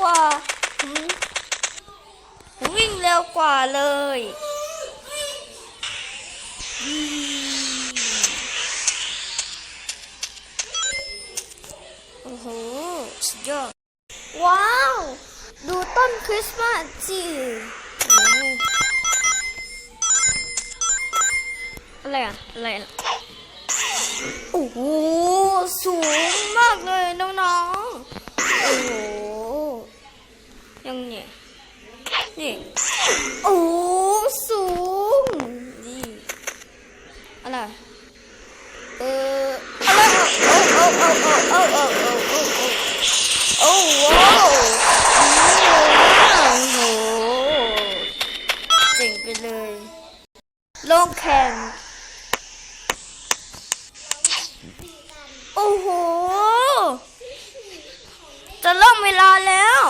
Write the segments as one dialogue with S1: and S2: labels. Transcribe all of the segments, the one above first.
S1: กว่า วิ่งเร็วกว่าเลยโอ้โหสุดยอดว้าว ดูต้นคริสต์มาสสิอะไรอะอะไรโอ้โห สูงมากเลยน้อง เอออะไรโอ้โอ้โอ้โอ้โอ้โอ้โอ้โอ้โอ้โอ้ว้าวโอ้โหเจ๋งไปเลยลงแข่งโอ้โห จะเริ่มเวลาแล้ว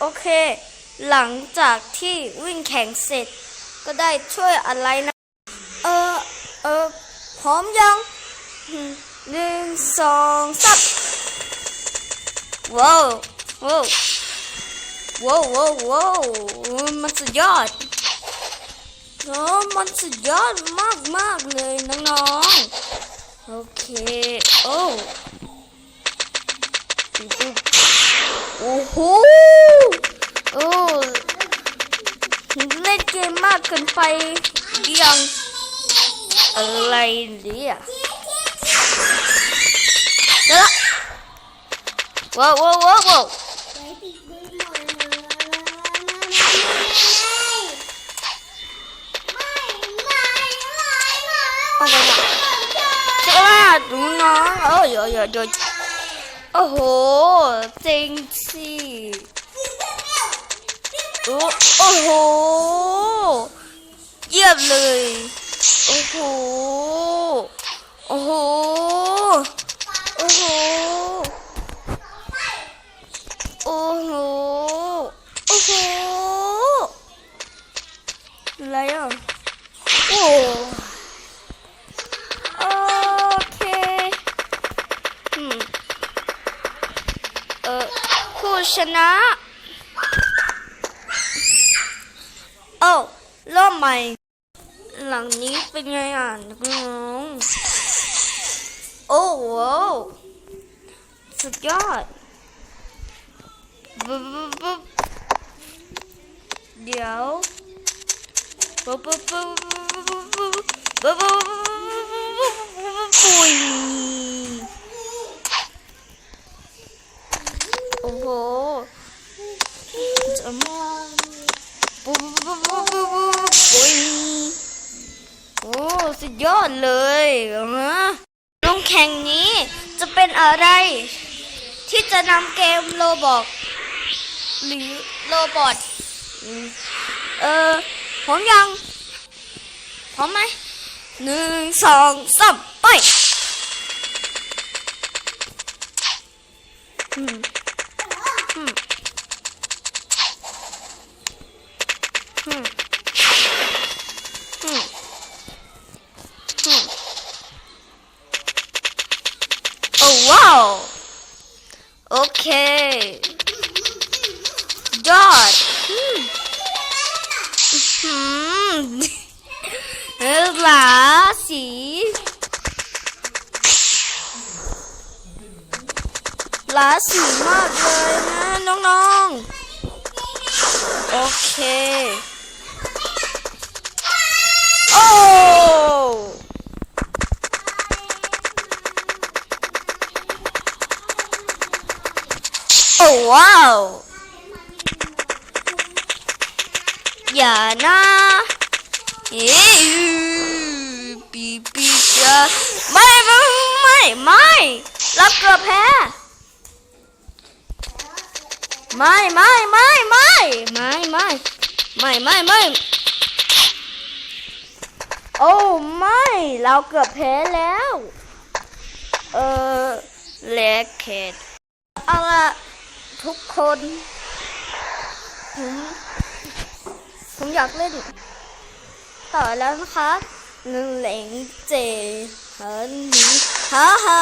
S1: โอเค หลังจากที่วิ่งแข่งเสร็จ ก็ได้ช่วยอะไรนะ เออ เออพร้อมยังอืม หนึ่งสองสามว้าวว้าวว้าวว้าวว้าวมันสุดยอดโอ้มันสุดยอดมากมากเลยน้องๆ โอเค โอ้โอ้โหโอ้เล่นเกมมากเกินไปยังอะไรเนี่ย Được rồi. Wow, wow, wow, wow. Con rồi nè. Chạy ra, đúng nó. Ôi, giời, giời, giời. Ôi hồ, tinh chi. ô hô, Dẹp lời. ô hô, ô hô. ชนะ โอ้ริ่มใหม่ หลังนี้เป็นไงอะน้องโอ้โหสุดยอดบึ๊บบึ๊บบึ๊บเดี๋ยวบึ๊บบึ๊บบึ๊บบึ๊บบึ๊บบึ๊บบึ๊บบึ๊บบึ๊บปุยโอ้โหจะมา ปุ๊บปุ๊บปุ๊บปุ๊บปุ๊บปุยโอ้สุดยอดเลยฮะลงแข่งนี้จะเป็นอะไร ที่จะนำเกมโลบอกหรือโลบอทเออพร้อมยังพร้อมไหมหนึ่งสองสามไปอืม โอ้ว้าวโอเคยอดอืมอืมเออหลาสีหลาสีมากเลยนะน้องๆ โอเค ว้าว อย่านะเอ๊ะปีปีจะไม่ไม่ไม่ไม่รับเกือบแพ้ไม่ไม่ไม่ไม่ไม่ไม่ไม่ไม่ไม่โอ้ไม่เราเกือบแพ้แล้ว เออเล็กเขตเอาละ ทุกคน ผมผมอยากเล่น ต่อแล้วนะคะหนึ่งเหลงเจเหินหนีฮ่าฮ่า